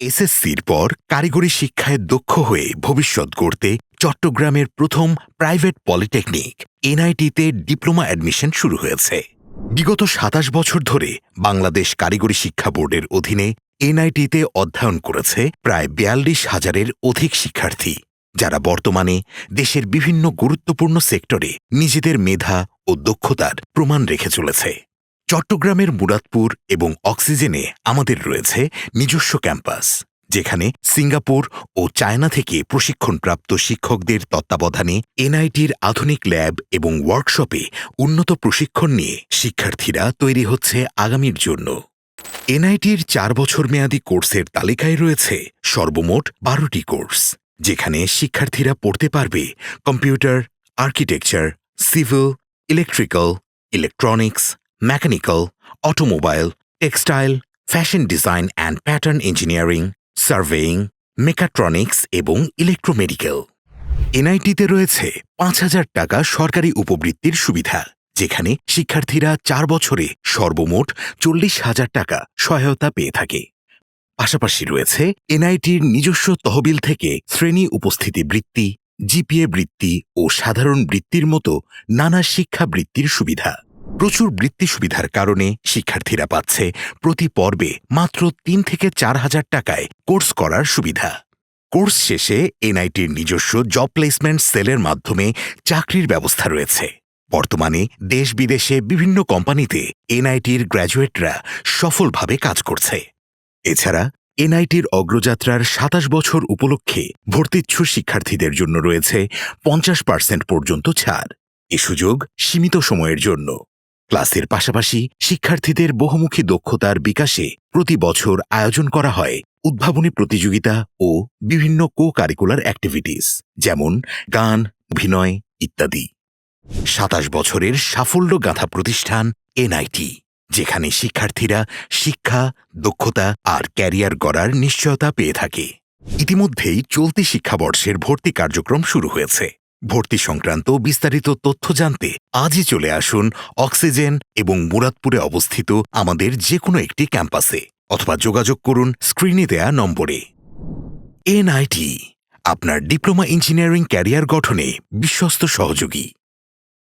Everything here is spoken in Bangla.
এসএসসির পর কারিগরি শিক্ষায় দক্ষ হয়ে ভবিষ্যৎ গড়তে চট্টগ্রামের প্রথম প্রাইভেট পলিটেকনিক, এনআইটিতে ডিপ্লোমা অ্যাডমিশন শুরু হয়েছে। বিগত সাতাশ বছর ধরে বাংলাদেশ কারিগরি শিক্ষা বোর্ডের অধীনে এনআইটিতে অধ্যয়ন করেছে প্রায় বিয়াল্লিশ হাজারের অধিক শিক্ষার্থী, যারা বর্তমানে দেশের বিভিন্ন গুরুত্বপূর্ণ সেক্টরে নিজেদের মেধা ও দক্ষতার প্রমাণ রেখে চলেছে। চট্টগ্রামের মুরাদপুর এবং অক্সিজেনে আমাদের রয়েছে নিজস্ব ক্যাম্পাস, যেখানে সিঙ্গাপুর ও চায়না থেকে প্রশিক্ষণপ্রাপ্ত শিক্ষকদের তত্ত্বাবধানে এনআইটির আধুনিক ল্যাব এবং ওয়ার্কশপে উন্নত প্রশিক্ষণ নিয়ে শিক্ষার্থীরা তৈরি হচ্ছে আগামীর জন্য। এনআইটির চার বছর মেয়াদী কোর্সের তালিকায় রয়েছে সর্বমোট বারোটি কোর্স, যেখানে শিক্ষার্থীরা পড়তে পারবে computer, architecture, civil, electrical, electronics mechanical automobile textile fashion design and pattern engineering surveying mechatronics এবং ইলেকট্রোমেডিক্যাল এনআইটিতে রয়েছে পাঁচ হাজার টাকা সরকারি উপবৃত্তির সুবিধা, যেখানে শিক্ষার্থীরা চার বছরে সর্বমোট চল্লিশ হাজার টাকা সহায়তা পেয়ে থাকে। পাশাপাশি রয়েছে এনআইটির নিজস্ব তহবিল থেকে শ্রেণি উপস্থিতি বৃত্তি, জিপিএ বৃত্তি ও সাধারণ বৃত্তির মতো নানা শিক্ষা বৃত্তির সুবিধা। প্রচুর বৃত্তি সুবিধার কারণে শিক্ষার্থীরা পাচ্ছে প্রতি পর্বে মাত্র তিন থেকে চার হাজার টাকায় কোর্স করার সুবিধা। কোর্স শেষে এনআইটির নিজস্ব জব প্লেসমেন্ট সেলের মাধ্যমে চাকরির ব্যবস্থা রয়েছে। বর্তমানে দেশ বিদেশে বিভিন্ন কোম্পানিতে এনআইটির গ্র্যাজুয়েটরা সফলভাবে কাজ করছে। এছাড়া এনআইটির অগ্রযাত্রার সাতাশ বছর উপলক্ষে ভর্তিচ্ছু শিক্ষার্থীদের জন্য রয়েছে পঞ্চাশ পার্সেন্ট পর্যন্ত ছাড়। এ সুযোগ সীমিত সময়ের জন্য। ক্লাসের পাশাপাশি শিক্ষার্থীদের বহুমুখী দক্ষতার বিকাশে প্রতি বছর আয়োজন করা হয় উদ্ভাবনী প্রতিযোগিতা ও বিভিন্ন কো কারিকুলার অ্যাক্টিভিটিস যেমন গান, অভিনয় ইত্যাদি। সাতাশ বছরের সাফল্য গাথা প্রতিষ্ঠান এনআইটি, যেখানে শিক্ষার্থীরা শিক্ষা, দক্ষতা আর ক্যারিয়ার গড়ার নিশ্চয়তা পেয়ে থাকে। ইতিমধ্যেই চলতি শিক্ষাবর্ষের ভর্তি কার্যক্রম শুরু হয়েছে। ভর্তি সংক্রান্ত বিস্তারিত তথ্য জানতে আজই চলে আসুন অক্সিজেন এবং মুরাদপুরে অবস্থিত আমাদের যে কোনো একটি ক্যাম্পাসে অথবা যোগাযোগ করুন স্ক্রিনে দেয়া নম্বরে। এনআইটি, আপনার ডিপ্লোমা ইঞ্জিনিয়ারিং ক্যারিয়ার গঠনে বিশ্বস্ত সহযোগী।